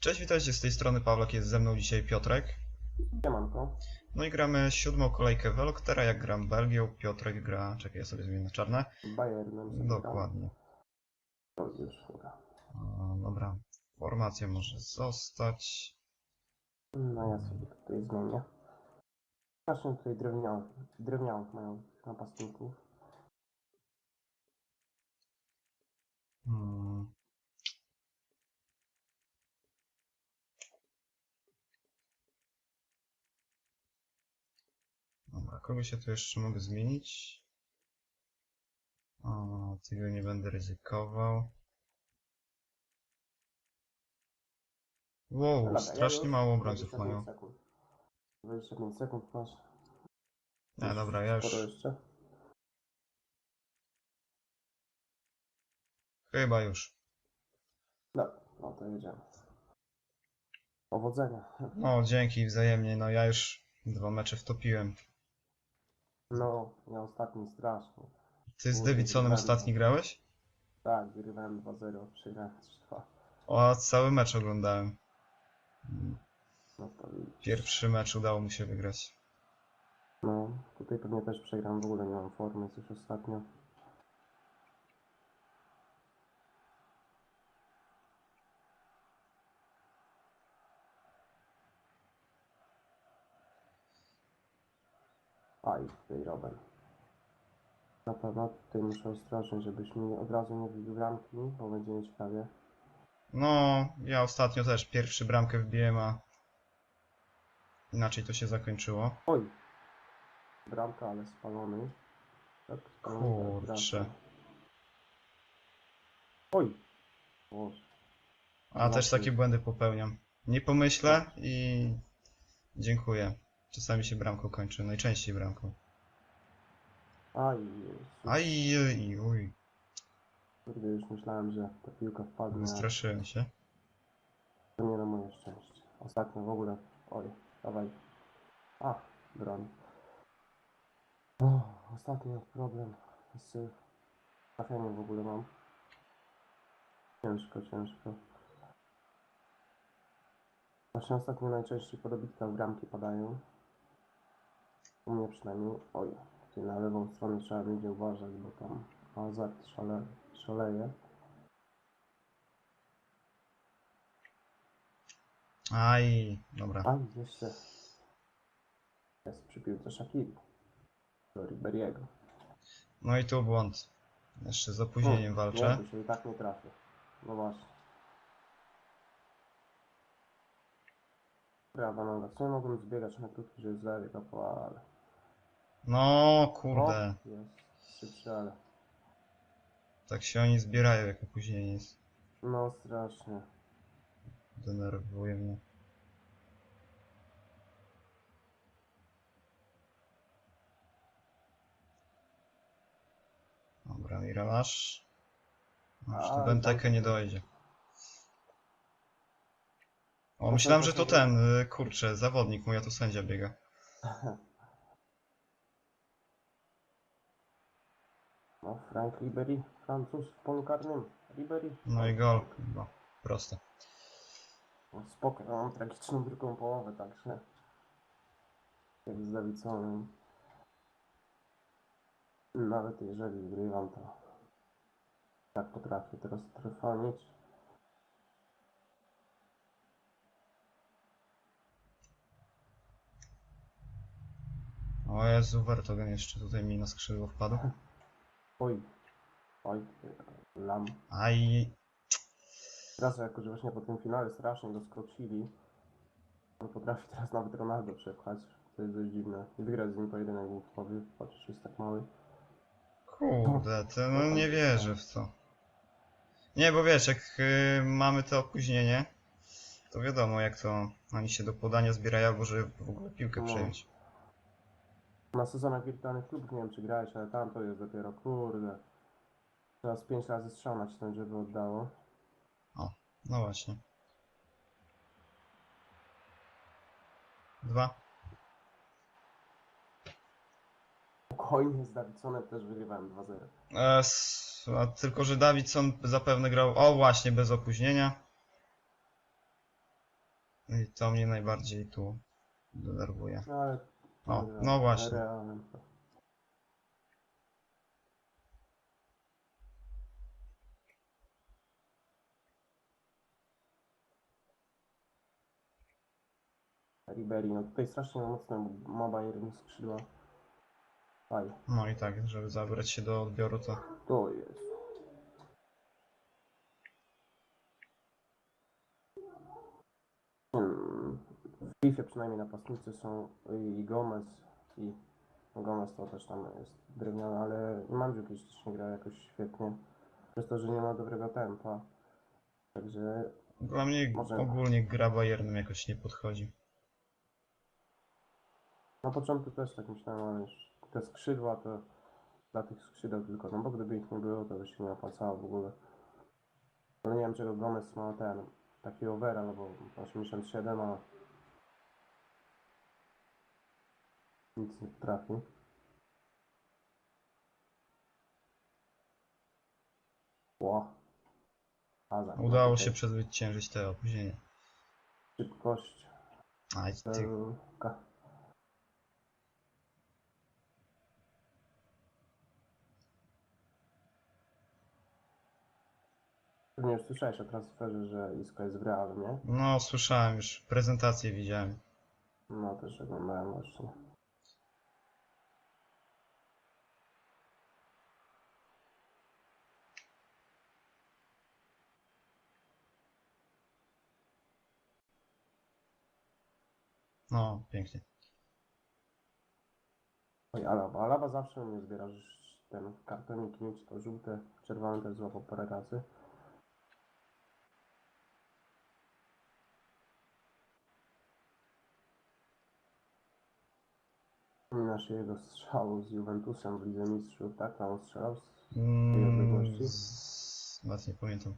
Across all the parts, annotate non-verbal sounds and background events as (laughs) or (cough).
Cześć, witajcie z tej strony Pawlak, jest ze mną dzisiaj Piotrek. Siemanko. No i gramy siódmą kolejkę Veloktera, jak gram Belgią, Piotrek gra, czekaj, ja sobie zmienię na czarne. Bayernem. Dokładnie. O, już. O, dobra, formacja może zostać. No ja sobie tutaj zmienię. Właśnie tutaj drewnianych, drewnianych mają napastników. Hmm. Dobra, kogo się tu jeszcze mogę zmienić? O, tego nie będę ryzykował. Wow, Dobra, strasznie już mało obrońców 25 mają. sekund. 25 sekund masz. Nie, dobra, ja już, jeszcze. chyba już. Dobra, no to jedziemy. Powodzenia. No, dzięki wzajemnie, no ja już dwa mecze wtopiłem. No, ja ostatni strasznie. Ty z Kurde, Davidsonem ostatni grałeś? Tak, wygrywałem 2-0, przegrałem 3-2. O, cały mecz oglądałem. No to widzisz. Pierwszy mecz udało mu się wygrać. No, tutaj pewnie też przegram, w ogóle nie mam formy coś ostatnio. Aj, tutaj Robin. Na pewno tutaj muszę ostrożnie, żebyś mi od razu nie wbił bramki, bo będzie nieciekawie. No, ja ostatnio też pierwszy bramkę wbiłem, a inaczej to się zakończyło. Oj! Bramka, ale spalony. Tak, spalony, tak, Kurczę. bramka. Oj! Boże. A też takie błędy popełniam. Nie pomyślę i dziękuję. Czasami się bramką kończy, najczęściej bramką. Aj. Aj, oj, uj, Kurde, już myślałem, że ta piłka wpadnie, wystraszyłem się. to nie na moje szczęście. Ostatnio w ogóle... Oj, dawaj. A, broń. O, ostatnio problem z trafieniem w ogóle mam. Ciężko, ciężko. Właśnie ostatnio najczęściej po dobitkach bramki padają. U mnie przynajmniej. Oj, tutaj na lewą stronę trzeba będzie uważać, bo tam Hazard szale, szaleje. Aj, dobra. A, jeszcze jest przy piłce Shakiri. Do Riberiego. No i tu błąd. Jeszcze z opóźnieniem Nie, walczę. tu się i tak nie trafię. No właśnie. Prawa noga. Co ja mogłem zbiegać na krótki, żeby z lewej kapła, ale... No, kurde. O, jest szybszy, ale... Tak się oni zbierają, jak opóźnienie jest. No strasznie. Denerwuje mnie. Dobra. No, Już tu Benteke tam- nie dojdzie. O, No myślałem, że to ten, y, kurczę, zawodnik mój, a tu sędzia biega. (laughs) No, Frank Ribery, Francuz w polu karnym. Ribery. No i gol. No, proste. No, spoko, ja mam tragiczną drugą połowę, także... Jak z Davidsonem. Nawet jeżeli wygrywam, to... Tak potrafię teraz trwanić. O Jezu, Vertogen jeszcze tutaj mi na skrzydło wpadł. Oj. Oj, lam. Aj, Teraz jako, że właśnie po tym finale strasznie go skroksili, on potrafi teraz nawet Ronaldo przepchać. To jest dość dziwne. I wygrać z nim pojedynek główkowy, chociaż jest tak mały. Kurde, (laughs) ty, no nie wierzę w to. Nie, bo wiesz, jak y, mamy to opóźnienie, to wiadomo jak to oni się do podania zbierają, albo żeby w ogóle piłkę No. przejąć. Na sezonach wirtualnych klubów nie wiem czy grałeś, ale tam to jest dopiero, kurde. Teraz pięć razy strzał nacisnąć, żeby oddało. No właśnie. Dwa. Spokojnie z Davidsonem też wygrywałem 2-0. E, s- a tylko, że Davidson zapewne grał, o właśnie, bez opóźnienia. I to mnie najbardziej tu denerwuje. No ale... O, ale- no właśnie. realnym. Ribery, no tutaj strasznie mocno moba jeden skrzydła. No i tak, żeby zabrać się do odbioru, to to jest. Hmm. W FIFA przynajmniej napastnicy są i Gomez i Gomez to też tam jest drewniany, ale i Mandzukic też nie gra jakoś świetnie. Przez to, że nie ma dobrego tempa. Także dla mnie Może- ogólnie gra Bayernem jakoś nie podchodzi. na początku też tak myślałem, ale już te skrzydła to dla tych skrzydeł tylko, no bo gdyby ich nie było, to by się nie opłacało w ogóle. Ale nie wiem czego Gomez ma ten, taki overall, bo 87, a nic nie trafi. Ło. Udało się przezwyciężyć te opóźnienie. Szybkość, Aj, ty, celka. Pewnie już słyszałeś o transferze, że Isco jest w Realu, nie? no słyszałem już, prezentację widziałem. No też oglądałem właśnie. No, pięknie. Oj, Alaba. Alaba zawsze mnie zbierasz ten kartoniki, czy to żółte, czerwone też złapał parę razy. Się jego strzału z Juventusem w Lidze Mistrzów, tak? Tam on strzelał z Mm, odległości? z... Nawet nie pamiętam.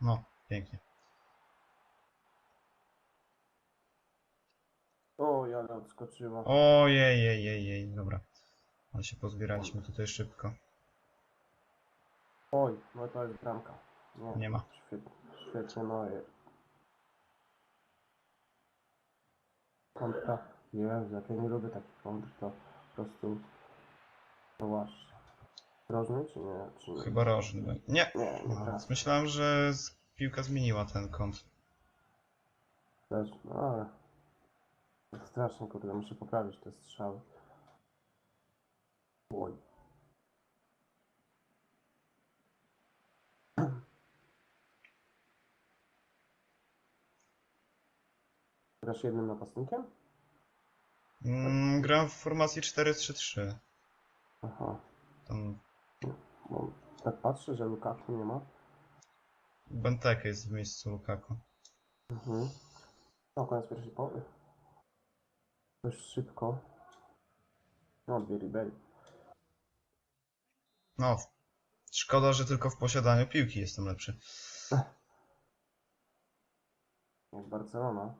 No, pięknie. Oj, ale odskoczyła. Ojej, jej, jej, jej, dobra. Ale się pozbieraliśmy tutaj szybko. Oj, no to jest bramka. Nie, Nie ma. Świetnie, świetnie no i... Kontra. Jezu, jak ja nie lubię takich kontr, to po prostu... No właśnie. Rożny czy nie? Czy nie? Chyba rożny. Nie! Nie, nie No. Myślałem, że z- piłka zmieniła ten kąt. Też, no ale... Strasznie, kurde, muszę poprawić te strzały. Oj. (clears throat) Grasz jednym napastnikiem? Mm, gram w formacji 4-3-3. Aha. Tam Bo tak patrzę, że Lukaku nie ma. Benteke jest w miejscu Lukaku. Mhm. No, koniec pierwszej połowy. Dość szybko. No, dwie Ribery. No, szkoda, że tylko w posiadaniu piłki jestem lepszy. (laughs) Jak Barcelona.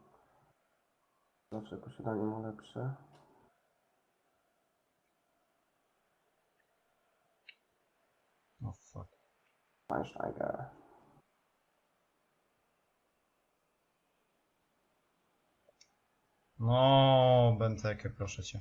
Zawsze posiadanie ma lepsze. O fuck. Schweinsteiger. No, Benteke, proszę cię.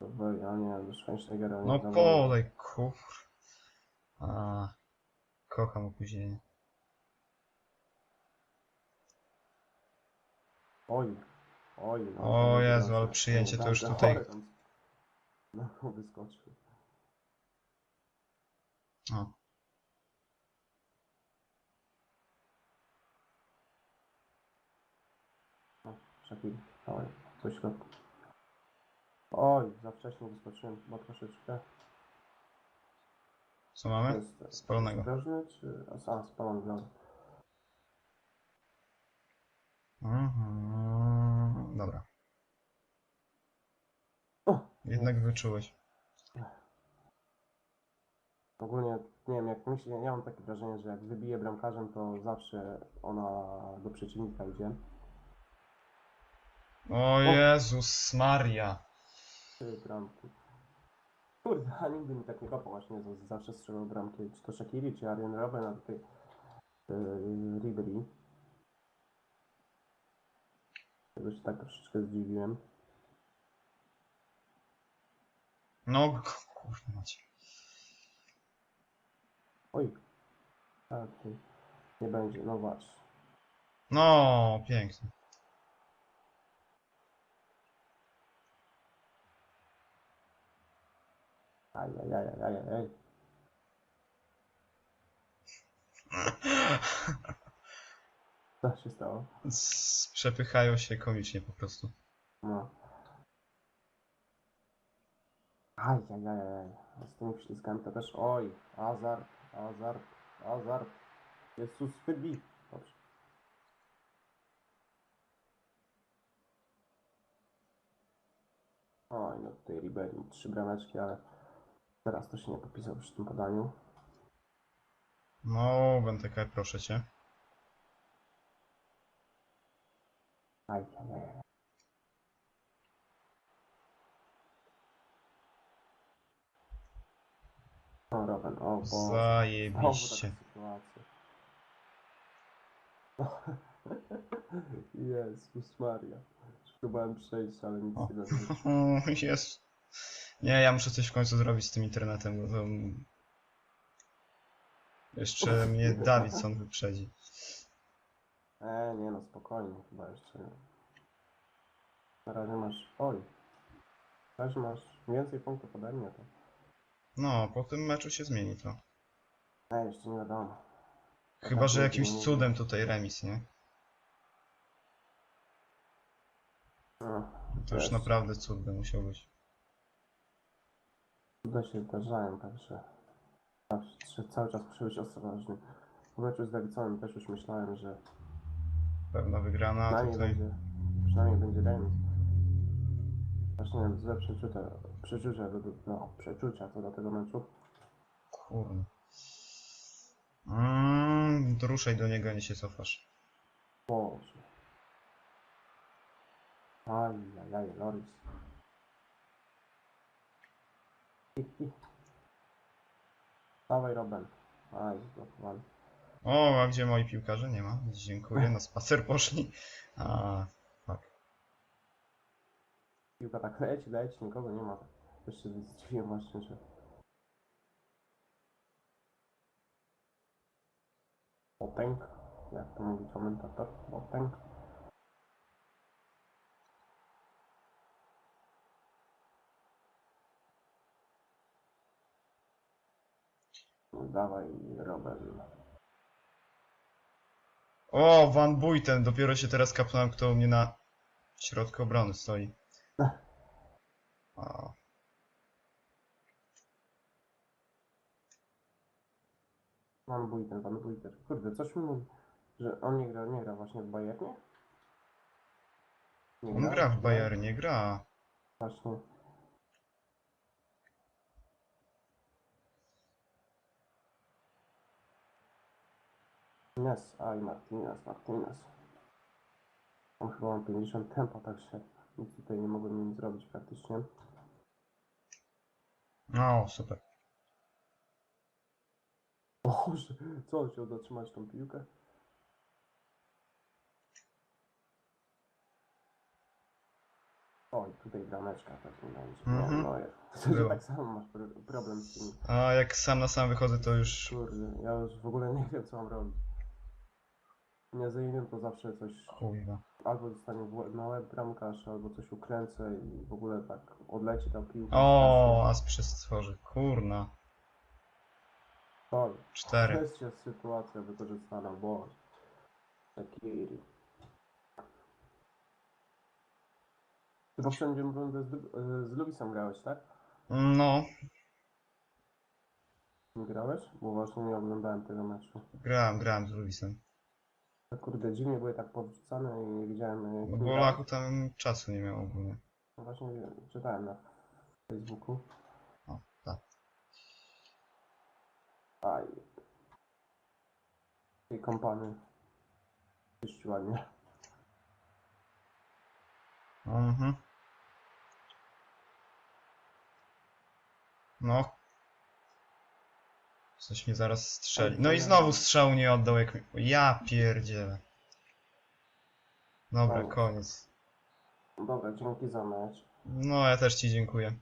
Dobra, ja nie, do Schweinsteigera No podaj, kur... A, kocham opóźnienie. Oj, oj. No, O Jezu, ale przyjęcie to już tutaj- No, wyskoczył. O, O, Shakir, dawaj, do środka. Oj, za wcześnie wyskoczyłem chyba troszeczkę. co To mamy? jest Spalonego. drożny czy... A, spalony, dobra. Mhm, dobra. Jednak wyczułeś. Ogólnie, nie wiem, jak myślę, ja mam takie wrażenie, że jak wybije bramkarzem, to zawsze ona do przeciwnika idzie. O Jezus Maria. Trzy bramki. Kurde, a nigdy mi tak nie kopał właśnie, z- zawsze strzelał bramki. Czy to Shakiri, czy Arjen Robben, a tutaj yy, Ribery. Tego się tak troszeczkę zdziwiłem. No kurwa macie. Oj. Tak, tu nie będzie, no właśnie. No, pięknie. Ajajajajajaj. (laughs) Co się stało? S- Przepychają się komicznie po prostu. No. Ajajajaj. Z tymi przyciskami to też. Oj, Azar, Azar, Azar. Jezus, wybij. Dobrze. Oj, no tutaj Ribery trzy brameczki, ale teraz to się nie popisał przy tym podaniu. No, Benteke, proszę cię. Ajajajaj. O, o, bo... Znowu taka Zajebiście. (laughs) Jezus Maria. Próbowałem przejść, ale nic O. nie. O, (laughs) Jezu. Nie, ja muszę coś w końcu zrobić z tym internetem, bo to... Jeszcze mnie (laughs) Dawidson wyprzedzi. E, nie no, spokojnie, chyba jeszcze nie. Na razie masz... Oj. Na razie masz więcej punktów ode mnie, to... No, po tym meczu się zmieni to. E, jeszcze nie wiadomo. Chyba, że jakimś cudem tutaj remis, nie? No, To już naprawdę cud by musiał być. cuda się zdarzają, także... Zawsze, cały czas muszę być ostrożny. W meczu z Davidsonem też już myślałem, że Pewna wygrana przynajmniej tutaj. będzie, przynajmniej będzie remis. Właśnie miałem złe przeczucia, przeczucia, według- no, przeczucia co do tego meczu. Kurde. Mm, to ruszaj do niego, nie się cofasz. Boże. Ajajaj, Loris. Hi, hi. Dawaj, Robin. Aj, zblokowany. O, a gdzie moi piłkarze? Nie ma. Dziękuję, na spacer poszli. A. Piłka tak leci, leci, nikogo nie ma. Też się zdziwiłem właśnie, że... Potęg, jak to mówi komentator, potęg. Dawaj, Robin. O, Van Buiten, dopiero się teraz kapnąłem, kto u mnie na środku obrony stoi. O, Van Buiten, Van Buiten. Kurde, coś mi mówi, że on nie gra, nie gra właśnie w Bayernie? Nie on gra w Bayernie, gra. Właśnie. Martinez, aj Martinez, Martinez. On chyba ma 50 tempa, także nic tutaj nie mogłem nim zrobić praktycznie. O, super. Boże, co on chciał zatrzymać tą piłkę? Oj, tutaj brameczka pewnie będzie. Mhm. Nie, no, ja, (laughs) Było. tak samo masz pro- problem z tym. A jak sam na sam wychodzę, to już... Kurde, ja już w ogóle nie wiem co mam robić. Nie zajmę to zawsze coś, Kurwa. albo zostanie w na łeb bramkarz, albo coś ukręcę i w ogóle tak odleci ta piłka. O, as przestworzy. Kurna. Oj, Cztery. wreszcie sytuacja wykorzystana, bo Shakiri. Ty poprzednią rundę z, Lu- z Luisem grałeś, tak? No, Nie grałeś? Bo właśnie nie oglądałem tego meczu. grałem, grałem z Luisem. Kurde, dziwnie były tak powrzucane i nie widziałem... e, No bo. Lachu tam czasu nie miał ogólnie. No Właśnie czytałem na Facebooku. O, tak. Aj. Tej kompany. Jeszcze ładnie. Mhm. No. Coś mi zaraz strzeli. No i znowu strzału nie oddał jak mi... Ja pierdzielę. Dobra, Fajnie. koniec. Dobra, dzięki za mecz. No, ja też ci dziękuję.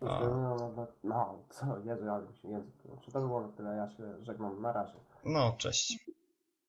A. Zostawiam. No, co, Jezu, mi się język... Czy to by było na tyle, ja się żegnam, na razie. No, cześć.